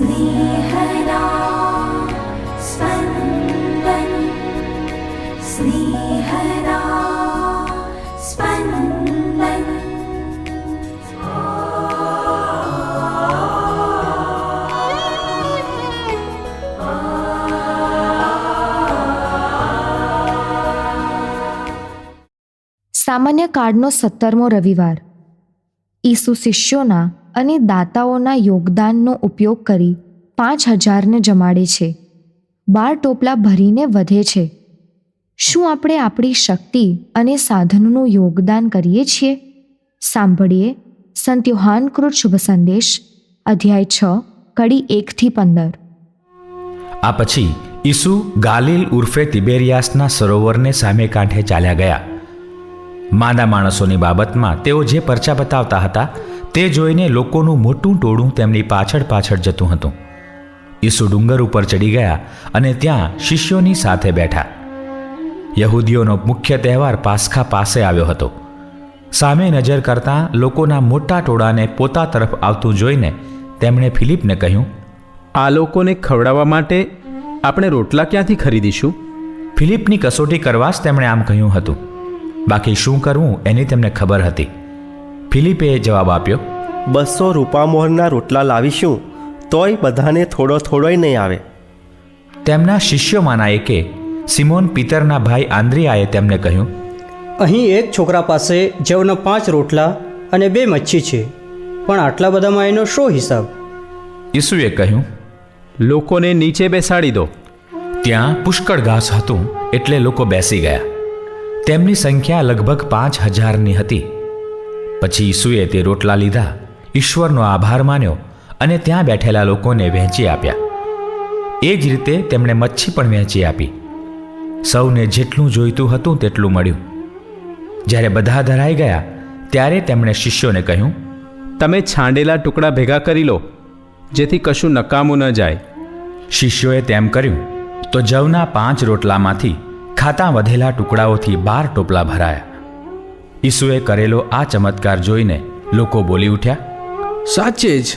സ്നേഹനാ സ്പന്ദൻ സ്നേഹനാ സ്പന്ദൻ સામાન્ય કાર્ડનો સત્તરમો રવિવાર ઈસુ શિષ્યોના અને દાતાઓના યોગદાનનો ઉપયોગ કરી પાંચ હજારને જમાડે છે. બાર ટોપલા ભરીને વધે છે. શું આપણે આપણી શક્તિ અને સાધનોનું યોગદાન કરીએ છીએ? સાંભળીએ સંત યોહાનકૃત શુભ સંદેશ, અધ્યાય છ, કડી એકથી પંદર. આ પછી ઈસુ ગાલિલ ઉર્ફે તિબેરિયાસના સરોવરને સામે કાંઠે ચાલ્યા ગયા. માંદા માણસોની બાબતમાં તેઓ જે પરચા બતાવતા હતા તે જોઈને લોકોનું મોટું ટોળું તેમની પાછળ પાછળ જતું હતું. ઈસુ ડુંગર ઉપર ચડી ગયા અને ત્યાં શિષ્યોની સાથે બેઠા. યહૂદીઓનો મુખ્ય તહેવાર પાસખા પાસે આવ્યો હતો. સામે નજર કરતાં લોકોના મોટા ટોળાને પોતા તરફ આવતું જોઈને તેમણે ફિલિપને કહ્યું આ લોકોને ખવડાવવા માટે આપણે રોટલા ક્યાંથી ખરીદીશું? ફિલિપની કસોટી કરવા જ તેમણે આમ કહ્યું હતું. બાકી શું કરવું એની તેમને ખબર હતી. ફિલિપે જવાબ આપ્યો બસો રૂપામોહરના રોટલા લાવીશું તોય બધાને થોડો થોડોય નહીં આવે. તેમના શિષ્યોમાંના એકે સિમોન પિતરના ભાઈ આંદ્રિયાએ તેમને કહ્યું અહીં એક છોકરા પાસે જવના પાંચ રોટલા અને બે મચ્છી છે પણ આટલા બધામાં એનો શો હિસાબ? ઈસુએ કહ્યું લોકોને નીચે બેસાડી દો. ત્યાં પુષ્કળ ઘાસ હતું એટલે લોકો બેસી ગયા. તેમની સંખ્યા લગભગ પાંચ હજારની હતી. પછી ઈસુએ તે રોટલા લીધા. ઈશ્વરનો આભાર માન્યો અને ત્યાં બેઠેલા લોકોને વહેંચી આપ્યા. એ જ રીતે તેમણે મચ્છી પણ વહેંચી આપી. સૌને જેટલું જોઈતું હતું તેટલું મળ્યું. જ્યારે બધા ધરાઈ ગયા ત્યારે તેમણે શિષ્યોને કહ્યું તમે છાંડેલા ટુકડા ભેગા કરી લો જેથી કશું નકામું ન જાય. શિષ્યોએ તેમ કર્યું તો જવના પાંચ રોટલામાંથી ખાતા વધેલા ટુકડાઓથી બાર ટોપલા ભરાયા. ઈસુએ કરેલો આ ચમત્કાર જોઈને લોકો બોલી ઉઠ્યા સાચે જ.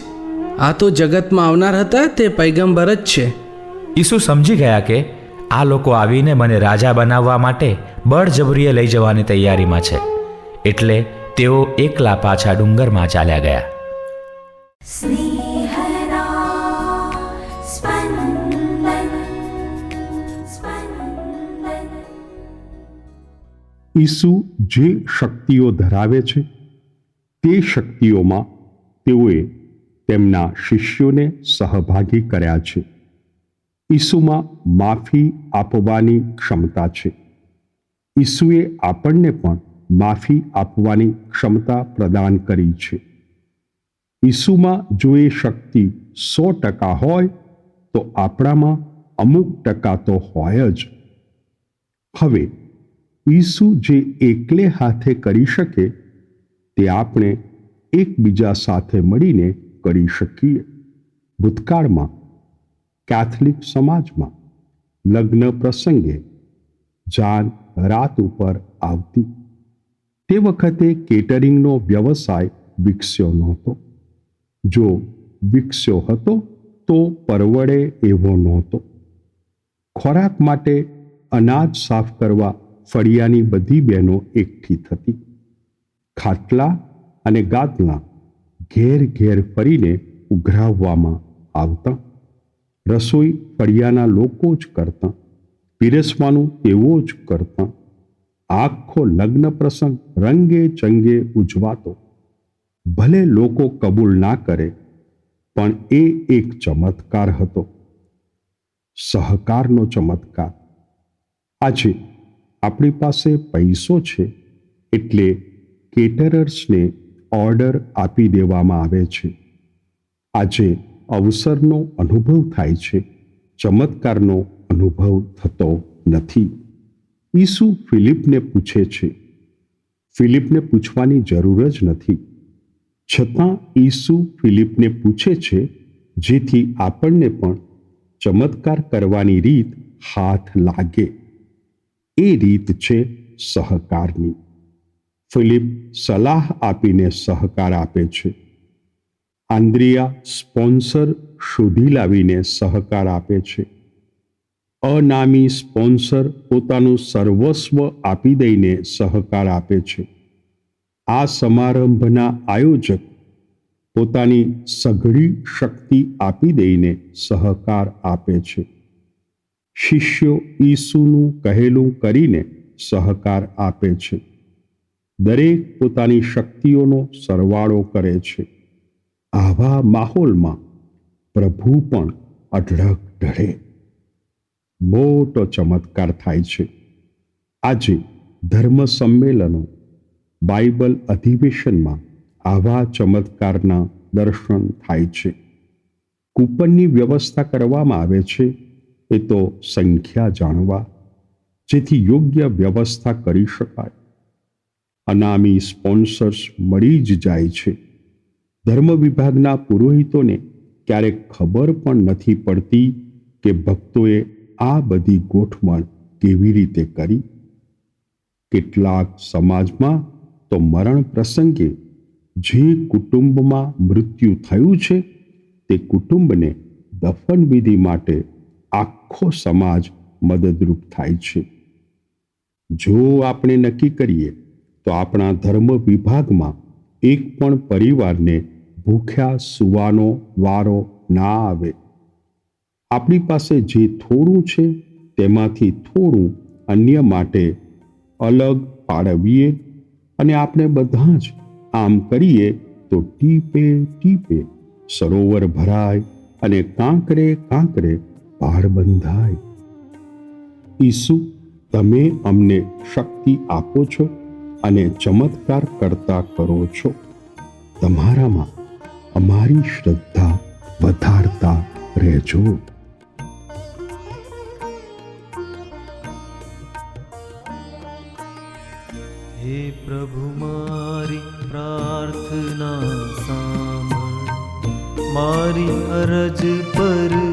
આ તો જગતમાં આવનાર હતા તે પૈગંબર જ છે. ઈસુ સમજી ગયા કે આ લોકો આવીને મને રાજા બનાવવા માટે બળજબરીએ લઈ જવાની તૈયારીમાં છે. એટલે તેઓ એકલા પાછા ડુંગરમાં ચાલ્યા ગયા. ઈસુ જે શક્તિઓ ધરાવે છે, તે શક્તિઓમાં તેઓએ તેમના શિષ્યોને સહભાગી કર્યા છે. ઈસુમાં માફી આપવાની ક્ષમતા છે. ઈસુએ આપણને પણ માફી આપવાની ક્ષમતા પ્રદાન કરી છે. ઈસુમાં જો એ શક્તિ સો ટકા હોય, તો આપણામાં અમુક ટકા તો હોય જ. હવે ઈસુ જે એકલે હાથે કરી શકે, તે આપણે એકબીજા સાથે મળીને કરી શકીએ. ભૂતકાળમાં, કેથલિક સમાજમાં, લગ્ન પ્રસંગે, જાન રાત ઉપર આવતી. તે વખતે કેટરિંગનો વ્યવસાય વિકસ્યો નહોતો. જો વિકસ્યો હતો, તો પરવડે એવો નહોતો. ખોરાક માટે અનાજ સાફ કરવા ફળિયાની બધી બહેનો એકઠી થતી. ખાટલા અને ગાદલા ઘેર ઘેર ફરીને ઉઘરાવવામાં આવતા. રસોઈ ફળિયાના લોકો જ કરતા, પીરસવાનું તેઓ જ કરતા. આખો લગ્ન પ્રસંગ રંગે ચંગે ઉજવાતો. ભલે લોકો કબૂલ ના કરે, પણ એ એક ચમત્કાર હતો. સહકારનો ચમત્કાર. આજે આપણી પાસે પૈસો છે એટલે કેટરર્સને ઓર્ડર આપી દેવામાં આવે છે. આજે અવસરનો અનુભવ થાય છે. ચમત્કારનો અનુભવ થતો નથી. ઈસુ ફિલિપને પૂછે છે. ફિલિપને પૂછવાની જરૂર જ નથી. છતાં ઈસુ ફિલિપને પૂછે છે, જેથી આપણને પણ ચમત્કાર કરવાની રીત હાથ લાગે. એ રીત છે સહકારની. ફિલિપ સલાહ આપીને સહકાર આપે છે. આંદ્રિયા સ્પોન્સર શોધી લાવીને સહકાર આપે છે. અનામી સ્પોન્સર પોતાનું સર્વસ્વ આપી દઈને સહકાર આપે છે. આ સમારંભના આયોજક પોતાની સઘળી શક્તિ આપી દઈને સહકાર આપે છે. શિષ્યો ઈસુનું કહેલું કરીને સહકાર આપે છે. દરેક પોતાની શક્તિઓનો સરવાળો કરે છે. આવા માહોલમાં પ્રભુ પણ અઢળક ઢળે. મોટો ચમત્કાર થાય છે. આજે ધર્મ સંમેલનો બાઇબલ અધિવેશનમાં આવા ચમત્કારના દર્શન થાય છે. કૂપનની વ્યવસ્થા કરવામાં આવે છે એ તો સંખ્યા જાણવા, જેથી યોગ્ય વ્યવસ્થા કરી શકાય. અનામી સ્પોન્સર્સ મળી જ જાય છે. ધર્મ વિભાગના પુરોહિતોને ક્યારેક ખબર પણ નથી પડતી કે ભક્તોએ આ બધી ગોઠવણ કેવી રીતે કરી. કેટલાક સમાજમાં તો મરણ પ્રસંગે જે કુટુંબમાં મૃત્યુ થયું છે, તે કુટુંબને દફન વિધિ માટે આખો સમાજ મદદરૂપ થાય છે. જો આપણે નક્કી કરીએ તો આપણા ધર્મ વિભાગમાં એક પણ પરિવારને ભૂખ્યા સુવાનો વારો ના આવે. આપણી પાસે જે થોડું છે તેમાંથી થોડું અન્ય માટે અલગ પાડવીએ અને આપણે બધા જ આમ કરીએ તો ટીપે ટીપે સરોવર ભરાય અને કાંકરે કાંકરે પહાડ બંધાય. ઈસુ, તમે અમને શક્તિ આપો છો અને ચમત્કાર કરતા કરો છો. તમારામાં અમારી શ્રદ્ધા વધારતા રહેજો. હે પ્રભુ, મારી પ્રાર્થના સાંભળ. મારી અરજ પર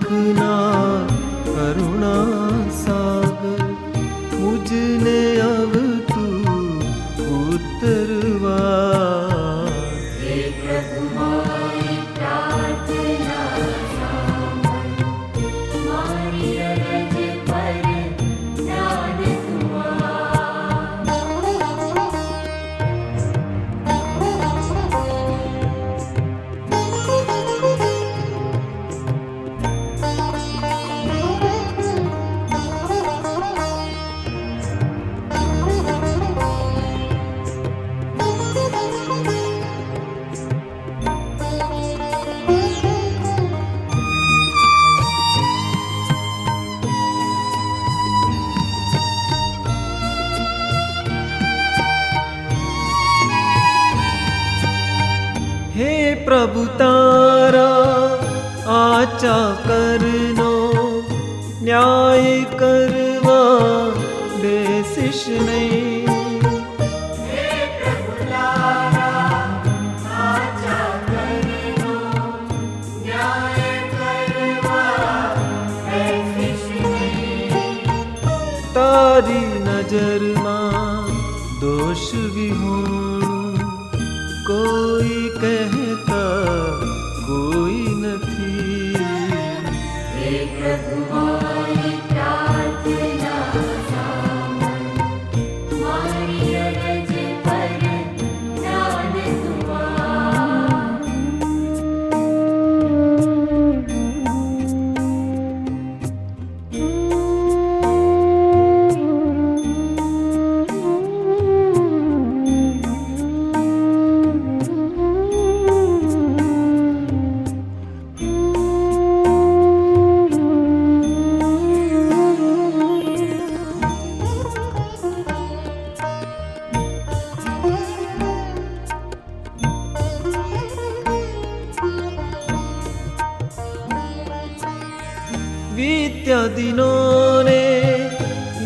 દિનોને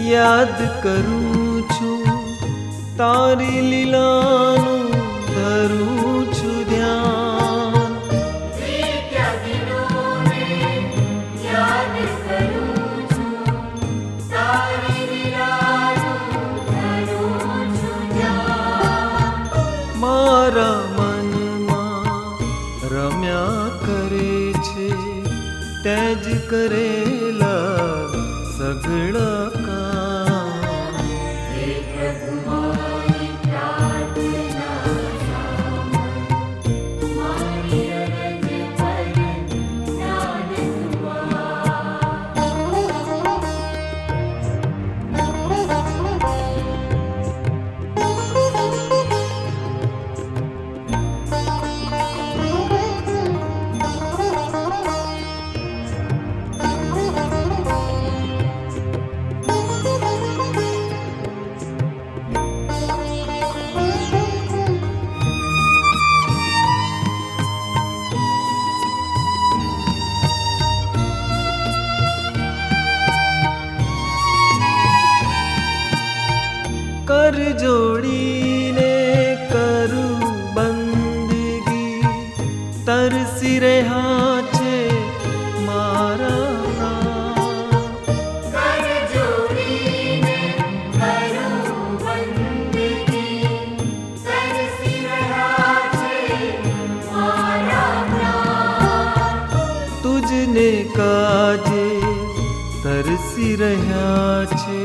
યાદ કરું છું તારી લીલાનું ધરું છું ધ્યાન મારા મનમાં રમ્યા કરે છે તેજ કરે કર જોડીને કરું બંદગી તરસી રહ્યા છે મારા તુજને કાજે તરસી રહ્યા છે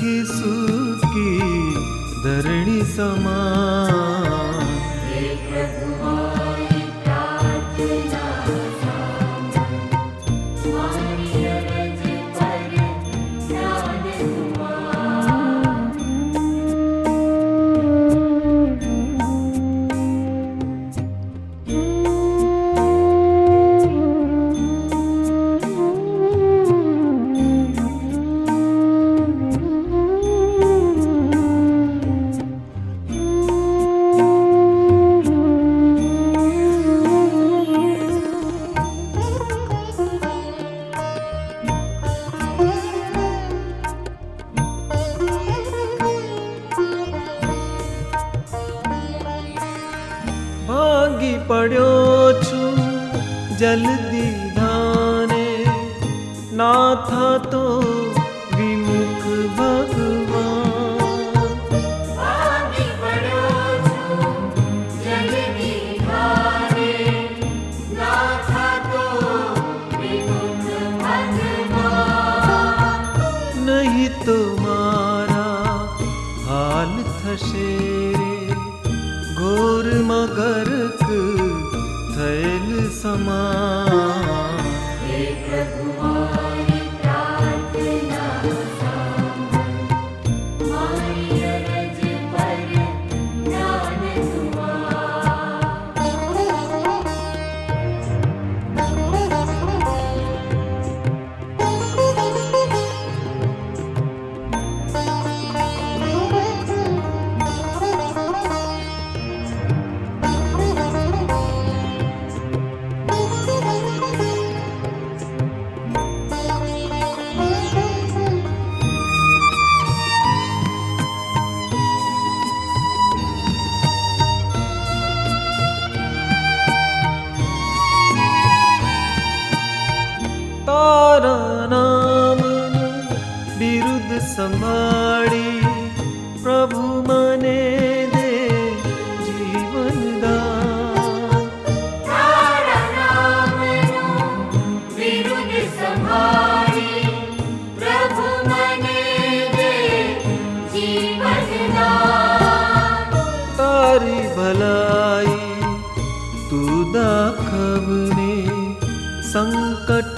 લુખી સુકી ધરણી સમા ભાગી जल्दी धाने ना था तो विमुख भगवान नहीं तुम्हारा हाल थशेरे घोर मगरक સમા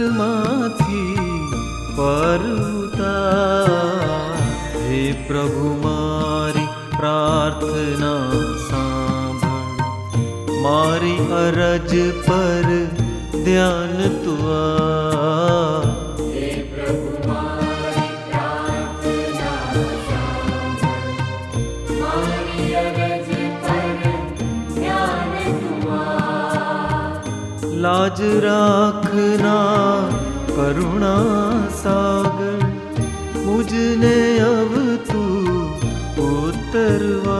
સંકટમાંથી પરતા હે પ્રભુ મારી પ્રાર્થના સાંભળ. મારી અરજ પર ધ્યાન તું લાજ રાખના કરુણા સાગર મુજને અવ તું ઉતરવા